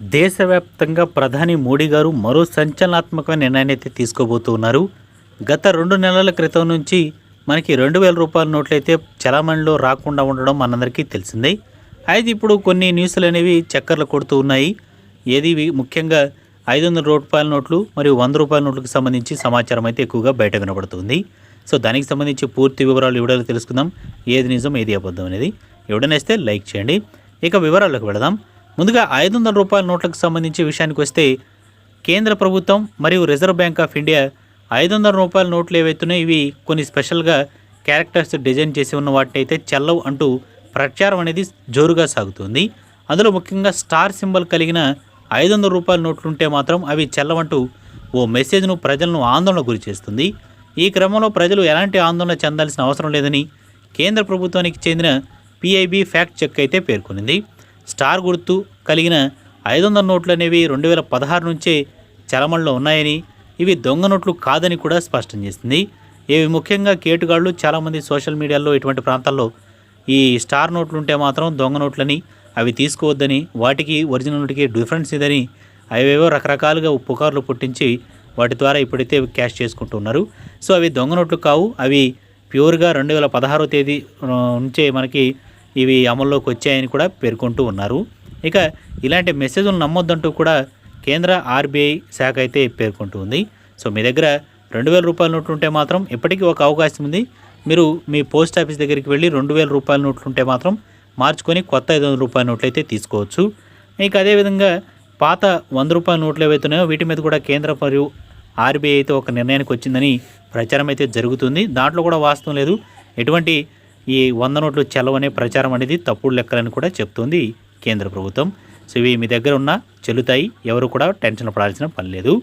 దేశవ్యాప్తంగా ప్రధాని మోడీ గారు మరో సంచలనాత్మక నిర్ణయాన్ని అయితే తీసుకోబోతున్నారు. గత రెండు నెలల క్రితం నుంచి మనకి రెండు వేల రూపాయల నోట్లు అయితే చలామణిలో రాకుండా ఉండడం మనందరికీ తెలిసిందే. అయితే ఇప్పుడు కొన్ని న్యూస్లు అనేవి చక్కర్లు కొడుతూ ఉన్నాయి. ఏది ముఖ్యంగా ఐదు వందల రూపాయల నోట్లు మరియు వంద రూపాయల నోట్లకు సంబంధించి సమాచారం అయితే ఎక్కువగా బయట వినబడుతుంది సో దానికి సంబంధించి పూర్తి వివరాలు ఇవ్వడాలు తెలుసుకుందాం. ఏది నిజం ఏది అబద్ధం అనేది. ఇవ్వడనేస్తే లైక్ చేయండి. ఇక వివరాలకు వెళదాం. ముందుగా ఐదు వందల రూపాయల నోట్లకు సంబంధించి విషయానికి వస్తే కేంద్ర ప్రభుత్వం మరియు రిజర్వ్ బ్యాంక్ ఆఫ్ ఇండియా ఐదు వందల రూపాయల నోట్లు ఏవైతున్నాయో ఇవి కొన్ని స్పెషల్గా క్యారెక్టర్స్ డిజైన్ చేసి ఉన్న వాటిని అయితే చెల్లవు అంటూ ప్రచారం అనేది జోరుగా సాగుతుంది. అందులో ముఖ్యంగా స్టార్ సింబల్ కలిగిన ఐదు వందల రూపాయల నోట్లు ఉంటే మాత్రం అవి చెల్లవంటూ ఓ మెసేజ్ను ప్రజలను ఆందోళన గురి చేస్తుంది. ఈ క్రమంలో ప్రజలు ఎలాంటి ఆందోళన చెందాల్సిన అవసరం లేదని కేంద్ర ప్రభుత్వానికి చెందిన పిఐబి ఫ్యాక్ట్ చెక్ అయితే పేర్కొనింది. స్టార్ గుర్తు కలిగిన ఐదు వందల నోట్లు అనేవి రెండు వేల పదహారు నుంచే చలమణలో ఉన్నాయని ఇవి దొంగ నోట్లు కాదని కూడా స్పష్టం చేసింది. ఇవి ముఖ్యంగా కేటుగాళ్ళు చాలామంది సోషల్ మీడియాలో ఇటువంటి ప్రాంతాల్లో ఈ స్టార్ నోట్లు ఉంటే మాత్రం దొంగ నోట్లని అవి తీసుకోవద్దని వాటికి ఒరిజినల్ నోటికి డిఫరెన్స్ ఇదని అవేవో రకరకాలుగా పుకార్లు పుట్టించి వాటి ద్వారా ఇప్పుడైతే క్యాష్ చేసుకుంటున్నారు సో అవి దొంగ నోట్లు కావు. అవి ప్యూర్గా రెండు వేల పదహారో తేదీ నుంచే మనకి ఇవి అమల్లోకి వచ్చాయని కూడా పేర్కొంటూ ఉన్నారు. ఇక ఇలాంటి మెసేజ్లు నమ్మొద్దంటూ కూడా కేంద్ర ఆర్బీఐ శాఖ అయితే పేర్కొంటూ ఉంది. సో మీ దగ్గర రెండు వేల రూపాయల నోట్లు ఉంటే మాత్రం ఇప్పటికీ ఒక అవకాశం ఉంది. మీరు మీ పోస్ట్ ఆఫీస్ దగ్గరికి వెళ్ళి రెండు వేల రూపాయల నోట్లు ఉంటే మాత్రం మార్చుకొని కొత్త ఐదు వందల రూపాయల నోట్లు అయితే తీసుకోవచ్చు. ఇక అదేవిధంగా పాత వంద రూపాయల నోట్లు ఏవైతున్నాయో వీటి మీద కూడా కేంద్ర మరియు ఆర్బీఐ అయితే ఒక నిర్ణయానికి వచ్చిందని ప్రచారం అయితే జరుగుతుంది. దాంట్లో కూడా వాస్తవం లేదు. ఎటువంటి ఈ వంద నోట్లు చెల్లవనే ప్రచారం అనేది తప్పుడు లెక్కలని కూడా చెప్తుంది కేంద్ర ప్రభుత్వం. సో ఇవి మీ దగ్గర ఉన్న చెల్లుతాయి. ఎవరు కూడా టెన్షన్ పడాల్సిన పని లేదు.